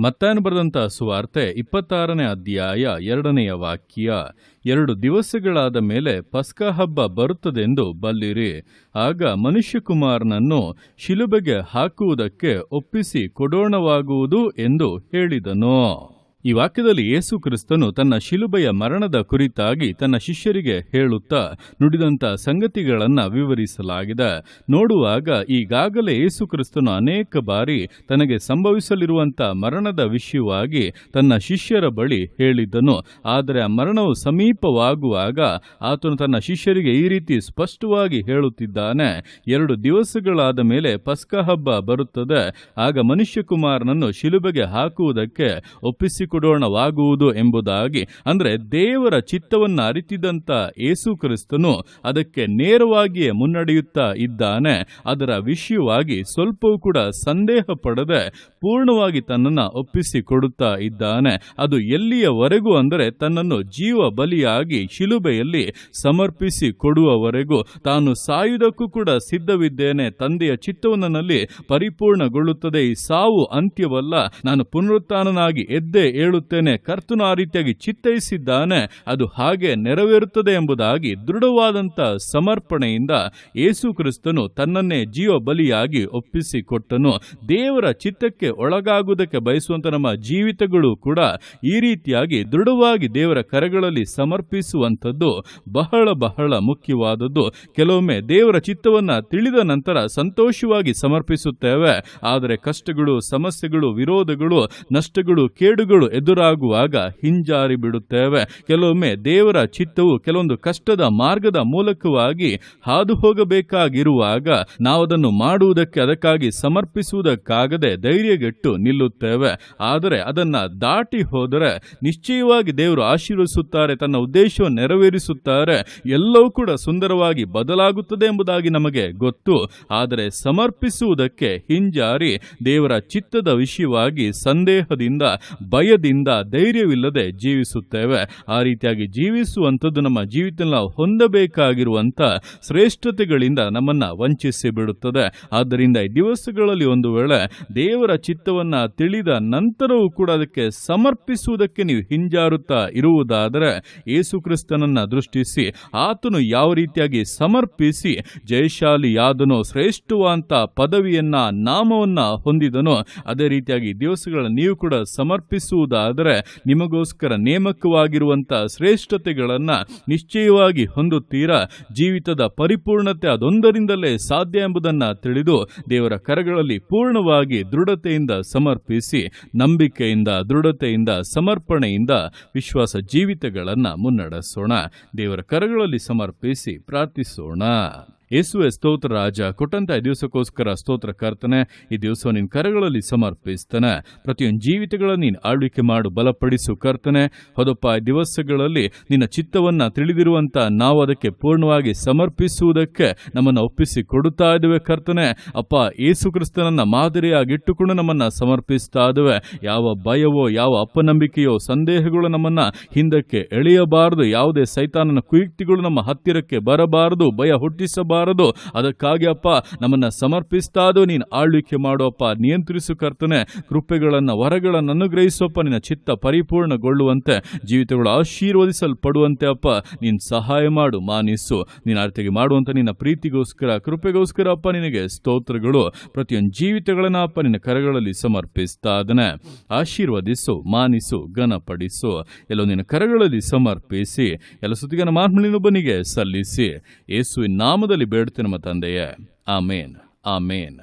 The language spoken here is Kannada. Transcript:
ಮತ್ತಾಯನ ಬರೆದಂಥ ಸುವಾರ್ತೆ ಇಪ್ಪತ್ತಾರನೇ ಅಧ್ಯಾಯ ಎರಡನೆಯ ವಾಕ್ಯ, ಎರಡು ದಿವಸಗಳಾದ ಮೇಲೆ ಪಸ್ಕ ಹಬ್ಬ ಬರುತ್ತದೆಂದು ಬಲ್ಲಿರಿ. ಆಗ ಮನುಷ್ಯಕುಮಾರನನ್ನು ಶಿಲುಬೆಗೆ ಹಾಕುವುದಕ್ಕೆ ಒಪ್ಪಿಸಿ ಕೊಡೋಣವಾಗುವುದು ಎಂದು ಹೇಳಿದನು. ಈ ವಾಕ್ಯದಲ್ಲಿ ಯೇಸು ಕ್ರಿಸ್ತನು ತನ್ನ ಶಿಲುಬೆಯ ಮರಣದ ಕುರಿತಾಗಿ ತನ್ನ ಶಿಷ್ಯರಿಗೆ ಹೇಳುತ್ತಾ ನುಡಿದಂಥ ಸಂಗತಿಗಳನ್ನು ವಿವರಿಸಲಾಗಿದೆ. ನೋಡುವಾಗ ಈಗಾಗಲೇ ಯೇಸು ಕ್ರಿಸ್ತನು ಅನೇಕ ಬಾರಿ ತನಗೆ ಸಂಭವಿಸಲಿರುವಂಥ ಮರಣದ ವಿಷಯವಾಗಿ ತನ್ನ ಶಿಷ್ಯರ ಬಳಿ ಹೇಳಿದ್ದನು. ಆದರೆ ಆ ಮರಣವು ಸಮೀಪವಾಗುವಾಗ ಆತನು ತನ್ನ ಶಿಷ್ಯರಿಗೆ ಈ ರೀತಿ ಸ್ಪಷ್ಟವಾಗಿ ಹೇಳುತ್ತಿದ್ದಾನೆ. ಎರಡು ದಿವಸಗಳಾದ ಮೇಲೆ ಪಸ್ಕ ಹಬ್ಬ ಬರುತ್ತದೆ. ಆಗ ಮನುಷ್ಯಕುಮಾರನನ್ನು ಶಿಲುಬೆಗೆ ಹಾಕುವುದಕ್ಕೆ ಒಪ್ಪಿಸಿಕೊಡೋಣವಾಗುವುದು ಎಂಬುದಾಗಿ, ಅಂದರೆ ದೇವರ ಚಿತ್ತವನ್ನು ಅರಿತಿದ್ದಂಥ ಯೇಸು ಕ್ರಿಸ್ತನು ಅದಕ್ಕೆ ನೇರವಾಗಿಯೇ ಮುನ್ನಡೆಯುತ್ತಾ ಇದ್ದಾನೆ. ಅದರ ವಿಷಯವಾಗಿ ಸ್ವಲ್ಪವೂ ಕೂಡ ಸಂದೇಹ ಪಡದೆ ಪೂರ್ಣವಾಗಿ ತನ್ನನ್ನು ಒಪ್ಪಿಸಿ ಕೊಡುತ್ತಾ ಇದ್ದಾನೆ. ಅದು ಎಲ್ಲಿಯವರೆಗೂ ಅಂದರೆ ತನ್ನನ್ನು ಜೀವ ಬಲಿಯಾಗಿ ಶಿಲುಬೆಯಲ್ಲಿ ಸಮರ್ಪಿಸಿ ಕೊಡುವವರೆಗೂ ತಾನು ಸಾಯುವುದಕ್ಕೂ ಕೂಡ ಸಿದ್ಧವಿದ್ದೇನೆ. ತಂದೆಯ ಚಿತ್ತವನ್ನಲ್ಲಿ ಪರಿಪೂರ್ಣಗೊಳ್ಳುತ್ತದೆ. ಈ ಸಾವು ಅಂತ್ಯವಲ್ಲ. ನಾನು ಪುನರುತ್ಥಾನನಾಗಿ ಎದ್ದೇ ಏಳುತ್ತೇನೆ ಕರ್ತನು ಆ ರೀತಿಯಾಗಿ ಚಿತ್ತೈಸಿದ್ದಾನೆ, ಅದು ಹಾಗೆ ನೆರವೇರುತ್ತದೆ ಎಂಬುದಾಗಿ ದೃಢವಾದಂಥ ಸಮರ್ಪಣೆಯಿಂದ ಯೇಸು ಕ್ರಿಸ್ತನು ತನ್ನನ್ನೇ ಜೀವ ಬಲಿಯಾಗಿ ಒಪ್ಪಿಸಿಕೊಟ್ಟನು. ದೇವರ ಚಿತ್ತಕ್ಕೆ ಒಳಗಾಗುವುದಕ್ಕೆ ಬಯಸುವಂಥ ನಮ್ಮ ಜೀವಿತಗಳು ಕೂಡ ಈ ರೀತಿಯಾಗಿ ದೃಢವಾಗಿ ದೇವರ ಕರೆಗಳಲ್ಲಿ ಸಮರ್ಪಿಸುವಂಥದ್ದು ಬಹಳ ಬಹಳ ಮುಖ್ಯವಾದದ್ದು. ಕೆಲವೊಮ್ಮೆ ದೇವರ ಚಿತ್ತವನ್ನು ತಿಳಿದ ನಂತರ ಸಂತೋಷವಾಗಿ ಸಮರ್ಪಿಸುತ್ತೇವೆ. ಆದರೆ ಕಷ್ಟಗಳು, ಸಮಸ್ಯೆಗಳು, ವಿರೋಧಗಳು, ನಷ್ಟಗಳು, ಕೇಡುಗಳು ಎದುರಾಗುವಾಗ ಹಿಂಜಾರಿ ಬಿಡುತ್ತೇವೆ. ಕೆಲವೊಮ್ಮೆ ದೇವರ ಚಿತ್ತವು ಕೆಲವೊಂದು ಕಷ್ಟದ ಮಾರ್ಗದ ಮೂಲಕವಾಗಿ ಹಾದು ಹೋಗಬೇಕಾಗಿರುವಾಗ ನಾವು ಅದನ್ನು ಮಾಡುವುದಕ್ಕೆ ಅದಕ್ಕಾಗಿ ಸಮರ್ಪಿಸುವುದಕ್ಕಾಗದೆ ಧೈರ್ಯಗೆಟ್ಟು ನಿಲ್ಲುತ್ತೇವೆ. ಆದರೆ ಅದನ್ನ ದಾಟಿ ಹೋದರೆ ನಿಶ್ಚಯವಾಗಿ ದೇವರು ಆಶೀರ್ವಿಸುತ್ತಾರೆ ತನ್ನ ಉದ್ದೇಶವನ್ನು ನೆರವೇರಿಸುತ್ತಾರೆ. ಎಲ್ಲವೂ ಕೂಡ ಸುಂದರವಾಗಿ ಬದಲಾಗುತ್ತದೆ ಎಂಬುದಾಗಿ ನಮಗೆ ಗೊತ್ತು. ಆದರೆ ಸಮರ್ಪಿಸುವುದಕ್ಕೆ ಹಿಂಜಾರಿ ದೇವರ ಚಿತ್ತದ ವಿಷಯವಾಗಿ ಸಂದೇಹದಿಂದ ಭಯದಿಂದ ಧೈರ್ಯವಿಲ್ಲದೆ ಜೀವಿಸುತ್ತೇವೆ. ಆ ರೀತಿಯಾಗಿ ಜೀವಿಸುವಂಥದ್ದು ನಮ್ಮ ನಾವು ಹೊಂದಬೇಕಾಗಿರುವಂಥ ಶ್ರೇಷ್ಠತೆಗಳಿಂದ ನಮ್ಮನ್ನ ವಂಚಿಸಿ ಬಿಡುತ್ತದೆ ಆದ್ದರಿಂದ ಈ ದಿವಸಗಳಲ್ಲಿ ಒಂದು ವೇಳೆ ದೇವರ ಚಿತ್ತವನ್ನ ತಿಳಿದ ನಂತರವೂ ಕೂಡ ಅದಕ್ಕೆ ಸಮರ್ಪಿಸುವುದಕ್ಕೆ ನೀವು ಹಿಂಜಾರುತ್ತಾ ಇರುವುದಾದರೆ ಯೇಸು ಕ್ರಿಸ್ತನನ್ನ ದೃಷ್ಟಿಸಿ, ಆತನು ಯಾವ ರೀತಿಯಾಗಿ ಸಮರ್ಪಿಸಿ, ಜಯಶಾಲಿಯಾದನೋ ಶ್ರೇಷ್ಠವಾದಂಥ ಪದವಿಯನ್ನ ನಾಮವನ್ನ ಹೊಂದಿದನೋ, ಅದೇ ರೀತಿಯಾಗಿ ದಿವಸಗಳ ನೀವು ಕೂಡ ಸಮರ್ಪಿಸುವುದಾದರೆ ನಿಮಗೋಸ್ಕರ ನೇಮಕವಾಗಿರುವಂಥ ಶ್ರೇಷ್ಠತೆಗಳನ್ನು ನಿಶ್ಚಯವಾಗಿ ಹೊಂದುತ್ತೀರಾ? ಜೀವಿತದ ಪರಿಪೂರ್ಣತೆ ಅದೊಂದರಿಂದಲೇ ಸಾಧ್ಯ ಎಂಬುದನ್ನು ತಿಳಿದು ದೇವರ ಕರಗಳಲ್ಲಿ ಪೂರ್ಣವಾಗಿ ದೃಢತೆಯಿಂದ ಸಮರ್ಪಿಸಿ, ನಂಬಿಕೆಯಿಂದ, ದೃಢತೆಯಿಂದ, ಸಮರ್ಪಣೆಯಿಂದ ವಿಶ್ವಾಸ ಜೀವಿತಗಳನ್ನು ಮುನ್ನಡೆಸೋಣ. ದೇವರ ಕರಗಳಲ್ಲಿ ಸಮರ್ಪಿಸಿ ಪ್ರಾರ್ಥಿಸೋಣ. ಯೇಸುವೆ ಸ್ತೋತ್ರ ರಾಜ, ಕೊಟ್ಟಂತ ದಿವಸಕ್ಕೋಸ್ಕರ ಸ್ತೋತ್ರ ಕರ್ತನೆ, ಈ ದಿವಸ ನಿನ್ನ ಕರಗಳಲ್ಲಿ ಸಮರ್ಪಿಸ್ತಾನೆ. ಪ್ರತಿಯೊಂದು ಜೀವಿತಗಳನ್ನು ನೀನು ಆಳ್ವಿಕೆ ಮಾಡು, ಬಲಪಡಿಸು ಕರ್ತನೆ. ಹೊದಪ್ಪ ದಿವಸಗಳಲ್ಲಿ ನಿನ್ನ ಚಿತ್ತವನ್ನ ತಿಳಿದಿರುವಂತ ನಾವು ಅದಕ್ಕೆ ಪೂರ್ಣವಾಗಿ ಸಮರ್ಪಿಸುವುದಕ್ಕೆ ನಮ್ಮನ್ನು ಒಪ್ಪಿಸಿ ಕೊಡುತ್ತಾ ಇದ್ದೇವೆ ಕರ್ತನೆ. ಅಪ್ಪ, ಯೇಸು ಕ್ರಿಸ್ತನನ್ನ ಮಾದರಿಯಾಗಿಟ್ಟುಕೊಂಡು ನಮ್ಮನ್ನ ಸಮರ್ಪಿಸ್ತಾ ಇದ್ದೇವೆ. ಯಾವ ಭಯವೋ, ಯಾವ ಅಪನಂಬಿಕೆಯೋ, ಸಂದೇಹಗಳು ನಮ್ಮನ್ನ ಹಿಂದಕ್ಕೆ ಎಳೆಯಬಾರದು. ಯಾವುದೇ ಸೈತಾನನ ಕುಯುಕ್ತಿಗಳು ನಮ್ಮ ಹತ್ತಿರಕ್ಕೆ ಬರಬಾರದು. ಭಯ ಹುಟ್ಟಿಸಬಾರದು. ಅದಕ್ಕಾಗಿ ಅಪ್ಪ, ನಮ್ಮನ್ನ ಸಮರ್ಪಿಸ್ತಾ ನೀನು ಆಳ್ವಿಕೆ ಮಾಡೋಪ್ಪ ನಿಯಂತ್ರಿಸು ಕರ್ತನೆ. ಕೃಪೆಗಳನ್ನ, ವರಗಳನ್ನು ಅನುಗ್ರಹಿಸೋಪ್ಪ ನಿನ್ನ ಚಿತ್ತ ಪರಿಪೂರ್ಣಗೊಳ್ಳುವಂತೆ, ಜೀವಿತಗಳು ಆಶೀರ್ವದಿಸಲ್ಪಡುವಂತೆ ಅಪ್ಪ. ನೀನು ಸಹಾಯ ಮಾಡು, ಮಾನಿಸು. ನೀನು ಆರ್ತಿಗೆ ಮಾಡುವಂತ ನಿನ್ನ ಪ್ರೀತಿಗೋಸ್ಕರ, ಕೃಪೆಗೋಸ್ಕರ ಅಪ್ಪ. ನಿನಗೆ ಸ್ತೋತ್ರಗಳು. ಪ್ರತಿಯೊಂದು ಜೀವಿತಗಳನ್ನ ಅಪ್ಪ, ನಿನ್ನ ಕರಗಳಲ್ಲಿ ಸಮರ್ಪಿಸ್ತಾ ಆಶೀರ್ವದಿಸು, ಮಾನಿಸು, ಘನಪಡಿಸು. ಎಲ್ಲೋ ನಿನ್ನ ಕರಗಳಲ್ಲಿ ಸಮರ್ಪಿಸಿ. ಎಲ್ಲ ಸುತ್ತಿಗನ ಮಾರ್ಮಲಿನೊಬ್ಬನಿಗೆ ಸಲ್ಲಿಸಿ. ಯೇಸುವಿನ ನಾಮದಲ್ಲಿ ಬೇಡುತ್ತೆ ನಮ್ಮ ತಂದೆಯೇ ಆಮೇನ್ ಆಮೇನ್